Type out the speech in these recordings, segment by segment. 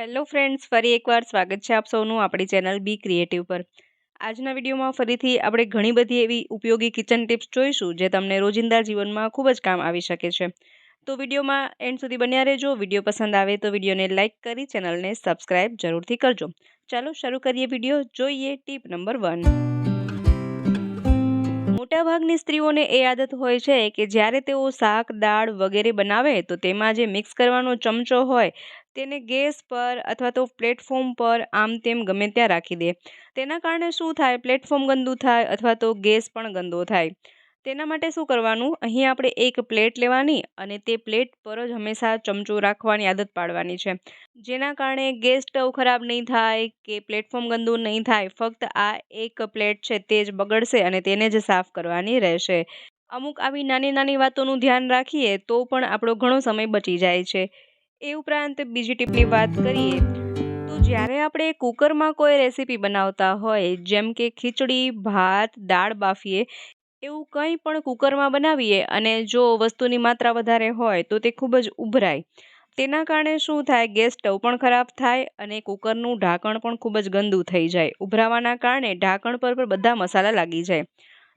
Hello friends, ફરી એકવાર સ્વાગત છે આપ સૌનું આપણી ચેનલ બી ક્રિએટિવ પર. આજના વિડીયોમાં ફરીથી આપણે ઘણી બધી એવી ઉપયોગી કિચન ટિપ્સ જોઈશું જે તમને રોજિંદા જીવનમાં ખૂબ જ કામ આવી શકે છે. તો વિડીયોમાં એન્ડ સુધી બન્યા રહેજો. વીડિયો પસંદ આવે તો વિડીયોને લાઇક કરી, ચેનલને સબસ્ક્રાઇબ જરૂરથી કરજો. ચાલો શરૂ કરીએ વીડિયો. જોઈએ ટીપ નંબર વન. મોટાભાગની સ્ત્રીઓને એ આદત હોય છે કે જ્યારે તેઓ શાક, દાળ વગેરે બનાવે તો તેમાં જે મિક્સ કરવાનો ચમચો હોય તેને ગેસ પર અથવા તો પ્લેટફોર્મ પર આમ તેમ ગમે ત્યાં રાખી દે. તેના કારણે શું થાય? પ્લેટફોર્મ ગંદુ થાય અથવા તો ગેસ પણ ગંદો થાય. તેના માટે શું કરવાનું? અહીં આપણે એક પ્લેટ લેવાની અને તે પ્લેટ પર જ હંમેશા ચમચો રાખવાની આદત પાડવાની છે. જેના કારણે ગેસ સ્ટવ ખરાબ નહીં થાય કે પ્લેટફોર્મ ગંદુ નહીં થાય, ફક્ત આ એક પ્લેટ છે તે જ બગડશે અને તેને જ સાફ કરવાની રહેશે. અમુક આવી નાની નાની વાતોનું ધ્યાન રાખીએ તો પણ આપણો ઘણો સમય બચી જાય છે. એ ઉપરાંત બીજી ટીપની વાત કરીએ, તો જ્યારે આપણે કુકરમાં કોઈ રેસીપી બનાવતા હોય, જેમ કે ખીચડી, ભાત, દાળ બાફીએ, એવું કંઈ પણ કુકરમાં બનાવીએ અને જો વસ્તુની માત્રા વધારે હોય, તો તે ખૂબ જ ઉભરાય. તેના કારણે શું થાય, ગેસ સ્ટવ પણ ખરાબ થાય અને કુકરનું ઢાંકણ પણ ખૂબ જ ગંદુ થઈ જાય. ઉભરાવાના કારણે ઢાંકણ પર પણ બધા મસાલા લાગી જાય.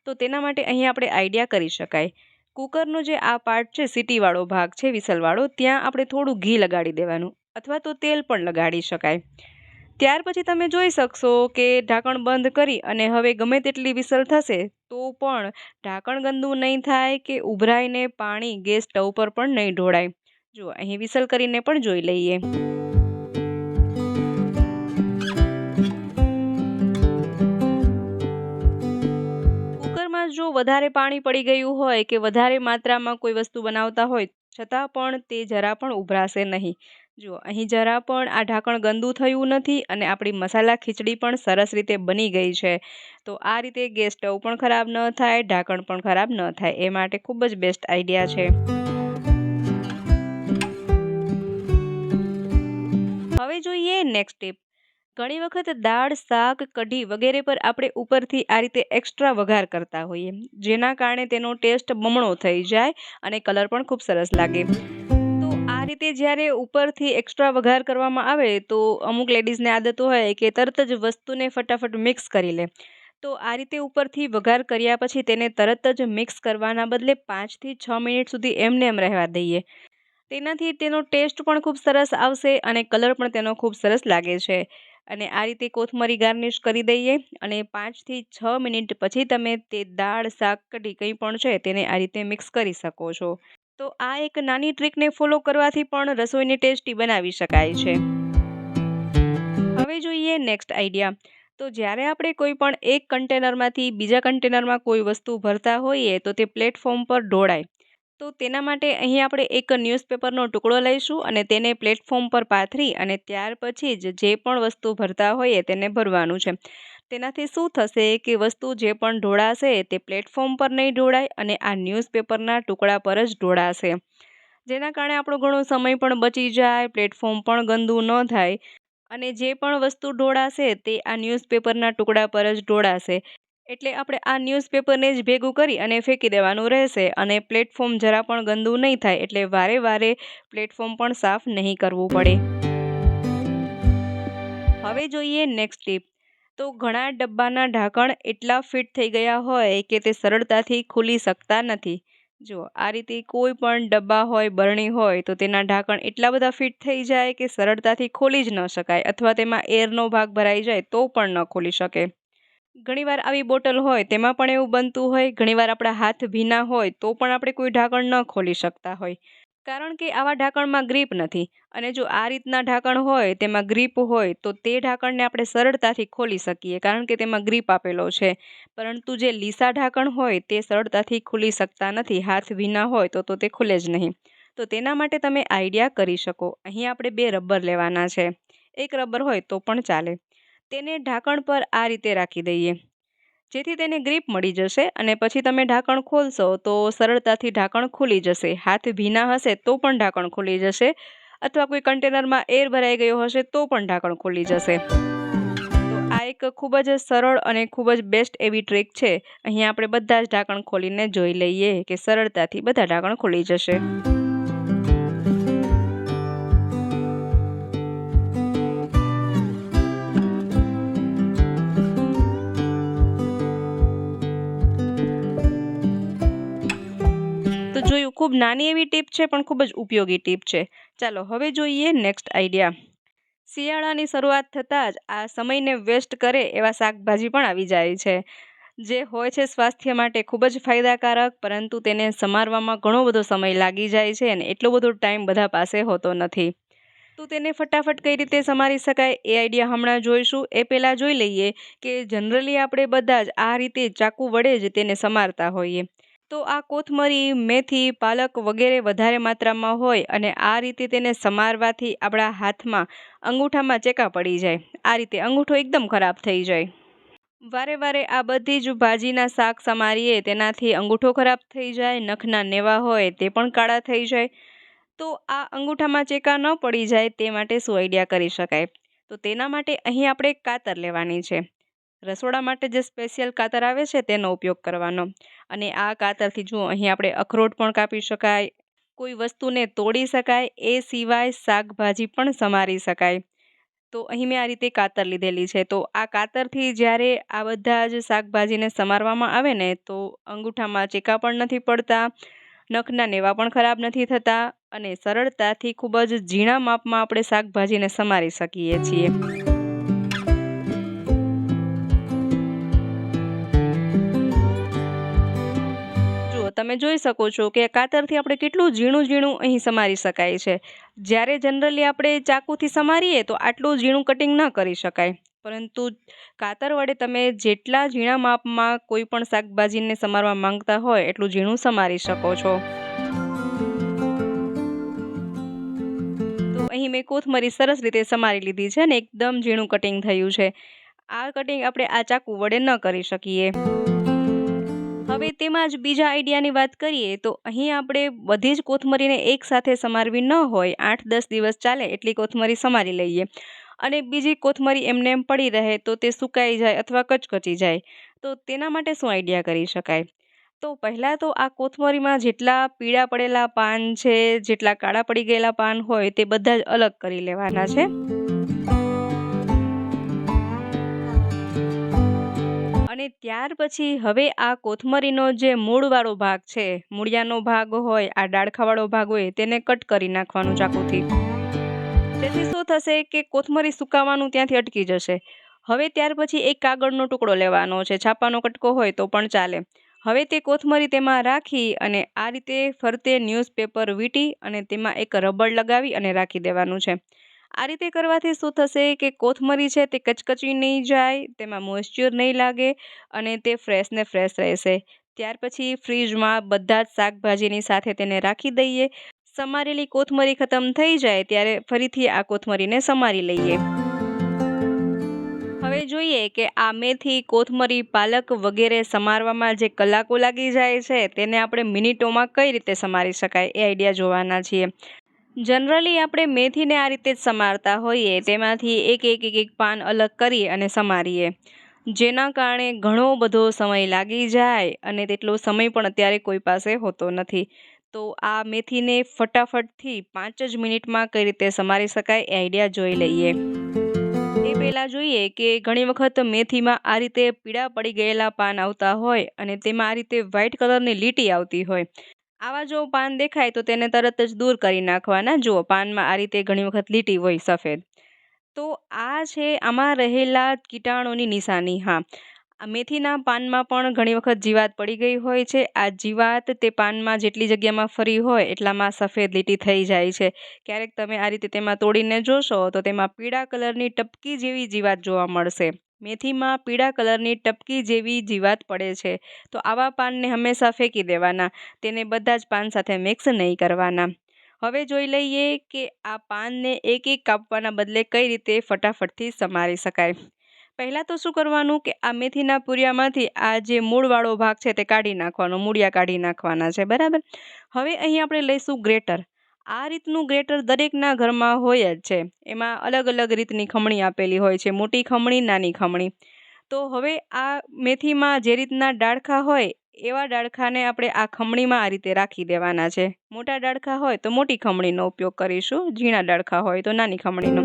તો તેના માટે અહીં આપણે આઈડિયા કરી શકાય. કુકરનો જે આ પાર્ટ છે, સીટીવાળો ભાગ છે, વિસલવાળો, ત્યાં આપણે થોડું ઘી લગાડી દેવાનું અથવા તો તેલ પણ લગાડી શકાય. ત્યાર પછી તમે જોઈ શકશો કે ઢાંકણ બંધ કરી અને હવે ગમે તેટલી વિસલ થશે, તો પણ ઢાંકણ ગંદુ નહીં થાય કે ઉભરાઈને પાણી ગેસ સ્ટવ પર પણ નહીં ઢોળાય. જો અહીં વિસલ કરીને પણ જોઈ લઈએ. વધારે પાણી પડી ગયું હોય કે વધારે માત્રામાં કોઈ વસ્તુ બનાવતા હોય, છતાં પણ તે જરા પણ ઉભરાશે નહીં. જુઓ, અહીં જરા પણ આ ઢાંકણ ગંદુ થયું નથી અને આપણી મસાલા ખીચડી પણ સરસ રીતે બની ગઈ છે. તો આ રીતે ગેસ સ્ટવ પણ ખરાબ ન થાય, ઢાંકણ પણ ખરાબ ન થાય, એ માટે ખૂબ જ બેસ્ટ આઈડિયા છે. હવે જોઈએ નેક્સ્ટ ટીપ ઘણી વખત દાળ, શાક, કઢી વગેરે પર આપણે ઉપરથી આ રીતે એક્સ્ટ્રા વઘાર કરતા હોઈએ. જેના કારણે તેનો ટેસ્ટ બમણો થઈ જાય અને કલર પણ ખૂબ સરસ લાગે. તો આ રીતે જ્યારે ઉપરથી એક્સ્ટ્રા વઘાર કરવામાં આવે, તો અમુક લેડીઝને આદત હોય કે તરત જ વસ્તુને ફટાફટ મિક્સ કરી લે. તો આ રીતે ઉપરથી વઘાર કર્યા પછી તેને તરત જ મિક્સ કરવાના બદલે પાંચથી છ મિનિટ સુધી એમને એમ રહેવા દઈએ. તેનાથી તેનો ટેસ્ટ પણ ખૂબ સરસ આવશે અને કલર પણ તેનો ખૂબ સરસ લાગે છે. અને આ રીતે કોથમરી ગાર્નિશ કરી દઈએ અને પાંચથી છ મિનિટ પછી તમે તે દાળ, શાક, કઢી કંઈ પણ છે તેને આ રીતે મિક્સ કરી શકો છો. તો આ એક નાની ટ્રીકને ફોલો કરવાથી પણ રસોઈને ટેસ્ટી બનાવી શકાય છે. હવે જોઈએ નેક્સ્ટ આઈડિયા. તો જ્યારે આપણે કોઈ પણ એક કન્ટેનરમાંથી બીજા કન્ટેનરમાં કોઈ વસ્તુ ભરતા હોઈએ તો તે પ્લેટફોર્મ પર ઢોળાય. તો તેના માટે અહીં આપણે એક ન્યૂઝપેપરનો ટુકડો લઈશું અને તેને પ્લેટફોર્મ પર પાથરી અને ત્યાર પછી જ જે પણ વસ્તુ ભરતા હોઈએ તેને ભરવાનું છે. તેનાથી શું થશે કે વસ્તુ જે પણ ઢોળાશે તે પ્લેટફોર્મ પર નહીં ઢોળાય અને આ ન્યૂઝપેપરના ટુકડા પર જ ઢોળાશે. જેના કારણે આપણો ઘણો સમય પણ બચી જાય પ્લેટફોર્મ પણ ગંદુ ન થાય અને જે પણ વસ્તુ ઢોળાશે તે આ ન્યૂઝપેપરના ટુકડા પર જ ઢોળાશે. એટલે આપણે આ ન્યૂઝપેપરને જ ભેગું કરી અને ફેંકી દેવાનું રહેશે અને પ્લેટફોર્મ જરા પણ ગંદુ નહીં થાય એટલે વારે વારે પ્લેટફોર્મ પણ સાફ નહીં કરવું પડે. હવે જોઈએ નેક્સ્ટ ટીપ તો ઘણા ડબ્બાના ઢાંકણ એટલા ફિટ થઈ ગયા હોય કે તે સરળતાથી ખુલી શકતા નથી. જો આ રીતે કોઈ પણ ડબ્બા હોય, બરણી હોય, તો તેના ઢાંકણ એટલા બધા ફિટ થઈ જાય કે સરળતાથી ખોલી જ ન શકાય અથવા તેમાં એરનો ભાગ ભરાઈ જાય તો પણ ન ખોલી શકે. ઘણીવાર આવી બોટલ હોય, તેમાં પણ એવું બનતું હોય, ઘણીવાર આપણા હાથ ભીના હોય, તો પણ આપણે કોઈ ઢાંકણ ન ખોલી શકતા હોય. કારણ કે આવા ઢાંકણમાં ગ્રીપ નથી અને જો આ રીતના ઢાંકણ હોય, તેમાં ગ્રીપ હોય, તો તે ઢાંકણને આપણે સરળતાથી ખોલી શકીએ, કારણ કે તેમાં ગ્રીપ આપેલો છે. પરંતુ જે લીસા ઢાંકણ હોય, તે સરળતાથી ખુલી શકતા નથી, હાથ ભીના હોય, તો તો તે ખુલે જ નહીં. તો તેના માટે તમે આઈડિયા કરી શકો. અહીં આપણે બે રબર લેવાના છે. એક રબર હોય, તો પણ ચાલે. તેને ઢાંકણ પર આ રીતે રાખી દઈએ. જેથી તેને ગ્રીપ મળી જશે અને પછી તમે ઢાંકણ ખોલશો તો સરળતાથી ઢાંકણ ખુલી જશે. હાથ ભીના હશે તો પણ ઢાંકણ ખુલી જશે અથવા કોઈ કન્ટેનરમાં એર ભરાઈ ગયો હશે તો પણ ઢાંકણ ખુલી જશે. આ એક ખૂબ જ સરળ અને ખૂબ જ બેસ્ટ એવી ટ્રીક છે. અહીંયા આપણે બધા જ ઢાંકણ ખોલીને જોઈ લઈએ કે સરળતાથી બધા ઢાંકણ ખુલી જશે. ખૂબ નાની એવી ટીપ છે, પણ ખૂબ જ ઉપયોગી ટીપ છે. ચાલો, હવે જોઈએ નેક્સ્ટ આઈડિયા શિયાળાની શરૂઆત થતાં જ આ સમયને વેસ્ટ કરે એવા શાકભાજી પણ આવી જાય છે. જે હોય છે સ્વાસ્થ્ય માટે ખૂબ જ ફાયદાકારક, પરંતુ તેને સમારવામાં ઘણો બધો સમય લાગી જાય છે અને એટલો બધો ટાઈમ બધા પાસે હોતો નથી. તો તેને ફટાફટ કઈ રીતે સમારી શકાય? એ આઈડિયા હમણાં જોઈશું. એ પહેલાં જોઈ લઈએ કે જનરલી આપણે બધા જ આ રીતે ચાકુ વડે જ તેને સમારતા હોઈએ. તો આ કોથમરી, મેથી, પાલક વગેરે વધારે માત્રામાં હોય અને આ રીતે તેને સમારવાથી આપણા હાથમાં અંગૂઠામાં ચેકા પડી જાય. આ રીતે અંગૂઠો એકદમ ખરાબ થઈ જાય. વારે વારે આ બધી જ ભાજીના શાક સમારીએ તેનાથી અંગૂઠો ખરાબ થઈ જાય, નખના નેવા હોય તે પણ કાળા થઈ જાય. તો આ અંગૂઠામાં ચેકા ન પડી જાય તે માટે શું આઈડિયા કરી શકાય? તો તેના માટે અહીં આપણે કાતર લેવાની છે. રસોડા માટે જે સ્પેશિયલ કાતર આવે છે તેનો ઉપયોગ કરવાનો. અને આ કાતરથી જુઓ અહીં આપણે અખરોટ પણ કાપી શકાય, કોઈ વસ્તુને તોડી શકાય, એ સિવાય શાકભાજી પણ સમારી શકાય. તો અહીં મેં આ રીતે કાતર લીધેલી છે. તો આ કાતરથી જ્યારે આ બધા જ શાકભાજીને સમારવામાં આવે ને, તો અંગૂઠામાં ચેકા પણ નથી પડતા, નખના નેવા પણ ખરાબ નથી થતા અને સરળતાથી ખૂબ જ ઝીણા માપમાં આપણે શાકભાજીને સમારી શકીએ છીએ. તમે જોઈ શકો છો કે કાતરથી આપણે કેટલું ઝીણું ઝીણું અહીં સમારી શકાય છે. જ્યારે જનરલી આપણે ચાકુથી સમારીએ તો આટલું ઝીણું કટિંગ ન કરી શકાય. પરંતુ કાતર વડે તમે જેટલા ઝીણા માપમાં કોઈ પણ શાકભાજીને સમારવા માંગતા હોય એટલું ઝીણું સમારી શકો છો. તો અહીં મેં કોથમરી સરસ રીતે સમારી લીધી છે અને એકદમ ઝીણું કટિંગ થયું છે. આ કટિંગ આપણે આ ચાકુ વડે ન કરી શકીએ. હવે તેમાં જ બીજા આઈડિયાની વાત કરીએ તો અહીં આપણે બધી જ કોથમરીને એકસાથે સમારવી ન હોય, આઠ દસ દિવસ ચાલે એટલી કોથમરી સમારી લઈએ. અને બીજી કોથમરી એમને એમ પડી રહે તો તે સુકાઈ જાય અથવા કચકચી જાય. તો તેના માટે શું આઈડિયા કરી શકાય? તો પહેલાં તો આ કોથમરીમાં જેટલા પીળા પડેલા પાન છે, જેટલા કાળા પડી ગયેલા પાન હોય તે બધા જ અલગ કરી લેવાના છે. અને ત્યાર પછી હવે આ કોથમરીનો જે મૂળવાળો ભાગ છે, મૂળિયાનો ભાગ હોય, આ ડાળખાવાળો ભાગ હોય, તેને કટ કરી નાખવાનું ચાકુથી. તેથી શું થશે કે કોથમરી સુકાવાનું ત્યાંથી અટકી જશે. હવે ત્યાર પછી એક કાગળનો ટુકડો લેવાનો છે, છાપાનો કટકો હોય તો પણ ચાલે. હવે તે કોથમરી તેમાં રાખી અને આ રીતે ફરતે ન્યૂઝપેપર વીંટી અને તેમાં એક રબડ લગાવી અને રાખી દેવાનું છે. આ રીતે કરવાથી શું થશે કે કોથમરી છે તે કચકચી નહીં જાય, તેમાં મોઇશ્ચર નહીં લાગે અને તે ફ્રેશ ને ફ્રેશ રહેશે. ત્યાર પછી ફ્રીજમાં બધા જ શાકભાજીની સાથે તેને રાખી દઈએ. સમારેલી કોથમરી ખતમ થઈ જાય ત્યારે ફરીથી આ કોથમરીને સમારી લઈએ. હવે જોઈએ કે આ મેથી, કોથમરી, પાલક વગેરે સમારવામાં જે કલાકો લાગી જાય છે તેને આપણે મિનિટોમાં કઈ રીતે સમારી શકાય એ આઈડિયા જોવાના છીએ. જનરલી આપણે મેથીને આ રીતે જ સમારતા હોઈએ, તેમાંથી એક એક એક એક પાન અલગ કરી અને સમારીએ. જેના કારણે ઘણો બધો સમય લાગી જાય અને તેટલો સમય પણ અત્યારે કોઈ પાસે હોતો નથી. તો આ મેથીને ફટાફટથી પાંચ જ મિનિટમાં કઈ રીતે સમારી શકાય એ આઈડિયા જોઈ લઈએ. એ પહેલાં જોઈએ કે ઘણી વખત મેથીમાં આ રીતે પીળા પડી ગયેલા પાન આવતા હોય અને તેમાં આ રીતે વ્હાઇટ કલરની લીટી આવતી હોય. આવા જો પાન દેખાય તો તેને તરત જ દૂર કરી નાખવાના. જુઓ, પાનમાં આ રીતે ઘણી વખત લીટી હોય સફેદ. તો આ છે આમાં રહેલા કીટાણુની નિશાની. હા મેથીના પાનમાં પણ ઘણી વખત જીવાત પડી ગઈ હોય છે. આ જીવાત તે પાનમાં જેટલી જગ્યામાં ફરી હોય એટલામાં સફેદ લીટી થઈ જાય છે. ક્યારેક તમે આ રીતે તેમાં તોડીને જોશો તો તેમાં પીળા કલરની ટપકી જેવી જીવાત જોવા મળશે. મેથીમાં પીળા કલરની ટપકી જેવી જીવાત પડે છે. તો આવા પાનને હંમેશા ફેંકી દેવાના. તેને બધા જ પાન સાથે મિક્સ નહીં કરવાના. હવે જોઈ લઈએ કે આ પાનને એક એક કાપવાના બદલે કઈ રીતે ફટાફટથી સમારી શકાય. પહેલાં તો શું કરવાનું કે આ મેથીના પૂરિયામાંથી આ જે મૂળવાળો ભાગ છે તે કાઢી નાખવાનો, મૂળિયા કાઢી નાખવાના છે. બરાબર? હવે અહીં આપણે લઈશું ગ્રેટર. આ રીતનું ગ્રેટર દરેકના ઘરમાં હોય જ છે. એમાં અલગ અલગ રીતની ખમણી આપેલી હોય છે. મોટી ખમણી, નાની ખમણી. તો હવે આ મેથીમાં જે રીતના ડાળખા હોય, એવા ડાળખાને આપણે આ ખમણીમાં આ રીતે રાખી દેવાના છે. મોટા ડાળખા હોય તો મોટી ખમણીનો ઉપયોગ કરીશું. ઝીણા ડાળખા હોય તો નાની ખમણીનો.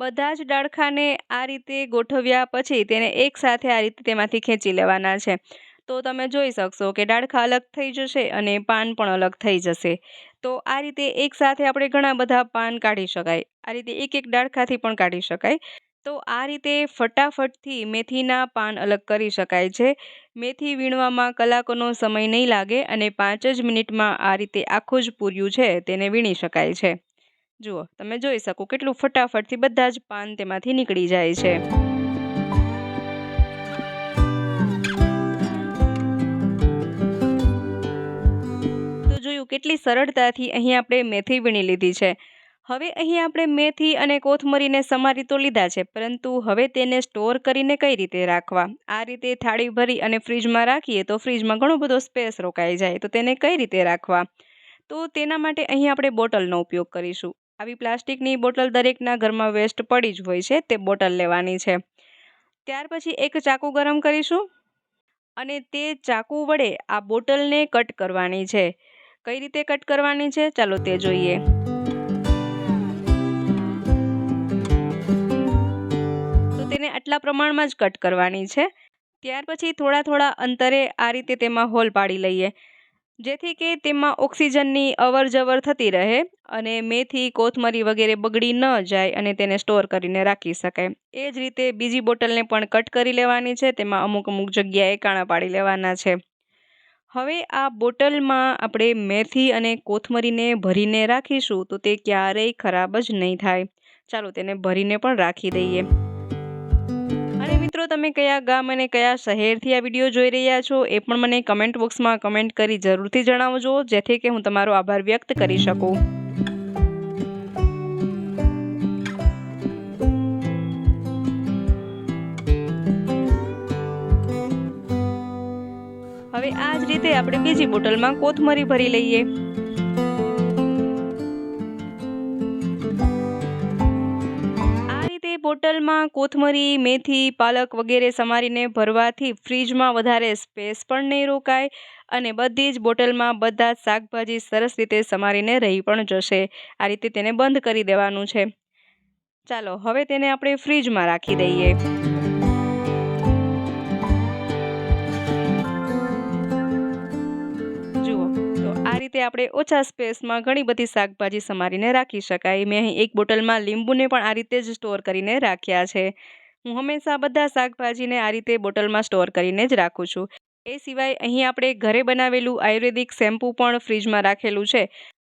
બધા જ ડાળખાને આ રીતે ગોઠવ્યા પછી તેને એકસાથે આ રીતે તેમાંથી ખેંચી લેવાના છે. તો તમે જોઈ શકશો કે ડાળખા અલગ થઈ જશે અને પાન પણ અલગ થઈ જશે. તો આ રીતે એકસાથે આપણે ઘણા બધા પાન કાઢી શકાય. આ રીતે એક એક ડાળખાથી પણ કાઢી શકાય. તો આ રીતે ફટાફટથી મેથીના પાન અલગ કરી શકાય છે. મેથી વીણવામાં કલાકોનો સમય નહીં લાગે અને પાંચ જ મિનિટમાં આ રીતે આખું જ પૂર્યું છે તેને વીણી શકાય છે. જુઓ, તમે જોઈ શકો કેટલું ફટાફટથી બધા જ પાન તેમાંથી નીકળી જાય છે. કેટલી સરળતાથી અહીં આપણે મેથી વીણી લીધી છે. હવે અહીં આપણે મેથી અને કોથમરીને સમારી તો લીધા છે, પરંતુ હવે તેને સ્ટોર કરીને કઈ રીતે રાખવા? આ રીતે થાળી ભરી અને ફ્રીજમાં રાખીએ તો ફ્રીજમાં ઘણો બધો સ્પેસ રોકાઈ જાય, તો તેને કઈ રીતે રાખવા? તો તેના માટે અહીં આપણે બોટલનો ઉપયોગ કરીશું. આવી પ્લાસ્ટિકની બોટલ દરેકના ઘરમાં વેસ્ટ પડી જ હોય છે, તે બોટલ લેવાની છે. ત્યાર પછી એક ચાકુ ગરમ કરીશું અને તે ચાકુ વડે આ બોટલને કટ કરવાની છે. કઈ રીતે કટ કરવાની છે? ચાલો તે જોઈએ. તો તેને આટલા પ્રમાણમાં જ કટ કરવાની છે. ત્યાર પછી થોડા થોડા અંતરે આ રીતે તેમાં હોલ પાડી લઈએ. જેથી કે તેમાં ઓક્સિજનની અવર જવર થતી રહે અને મેથી, કોથમરી વગેરે બગડી ન જાય અને તેને સ્ટોર કરીને રાખી શકાય. એ જ રીતે બીજી બોટલને પણ કટ કરી લેવાની છે. તેમાં અમુક અમુક જગ્યાએ કાણા પાડી લેવાના છે. હવે આ બોટલમાં આપણે મેથી અને કોથમરીને ભરીને રાખીશું તો તે ક્યારેય ખરાબ જ નહીં થાય. ચાલો તેને ભરીને પણ રાખી દઈએ. અને મિત્રો, તમે કયા ગામ અને કયા શહેરથી આ વીડિયો જોઈ રહ્યા છો એ પણ મને કમેન્ટ બોક્સમાં કમેન્ટ કરી જરૂરથી જણાવજો, જેથી કે હું તમારો આભાર વ્યક્ત કરી શકું. હવે આ જ રીતે આપણે બીજી બોટલમાં કોથમરી ભરી લઈએ. આ રીતે બોટલમાં કોથમરી, મેથી, પાલક વગેરે સમારીને ભરવાથી ફ્રીજમાં વધારે સ્પેસ પણ નહીં રોકાય અને બધી જ બોટલમાં બધા જ શાકભાજી સરસ રીતે સમારીને રહી પણ જશે. આ રીતે તેને બંધ કરી દેવાનું છે. ચાલો, હવે તેને આપણે ફ્રીજમાં રાખી દઈએ. રીતે આપણે ઓછા સ્પેસમાં ઘણી બધી શાકભાજી સમારીને રાખી શકાય. મેં અહીં એક બોટલમાં લીંબુને પણ આ રીતે જ સ્ટોર કરીને રાખ્યા છે. હું હંમેશા બધા શાકભાજીને આ રીતે બોટલમાં સ્ટોર કરીને જ રાખું છું. એ સિવાય અહીં આપણે ઘરે બનાવેલું આયુર્વેદિક શેમ્પૂ પણ ફ્રીજમાં રાખેલું છે.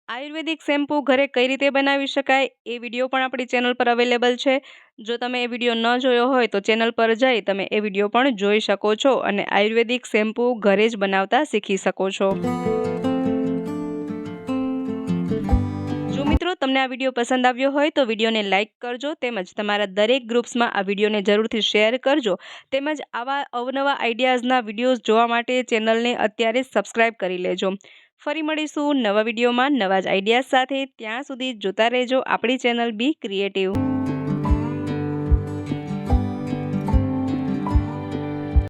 આયુર્વેદિક શેમ્પૂ ઘરે કઈ રીતે બનાવી શકાય એ વીડિયો પણ આપણી ચેનલ પર અવેલેબલ છે. જો તમે એ વીડિયો ન જોયો હોય તો ચેનલ પર જઈ તમે એ વીડિયો પણ જોઈ શકો છો અને આયુર્વેદિક શેમ્પૂ ઘરે જ બનાવતા શીખી શકો છો. તમને આ વીડિયો પસંદ આવ્યો હોય તો વિડીયોને લાઇક કરજો તેમજ તમારા દરેક ગ્રુપ્સમાં આ વિડીયોને જરૂરથી શેર કરજો. તેમજ આવા અવનવા આઈડિયાઝના વિડીયોઝ જોવા માટે ચેનલને અત્યારે સબસ્ક્રાઈબ કરી લેજો. ફરી મળીશું નવા વિડીયોમાં નવા જ આઈડિયાઝ સાથે. ત્યાં સુધી જોતા રહેજો. આપણી ચેનલ બી ક્રિએટિવ.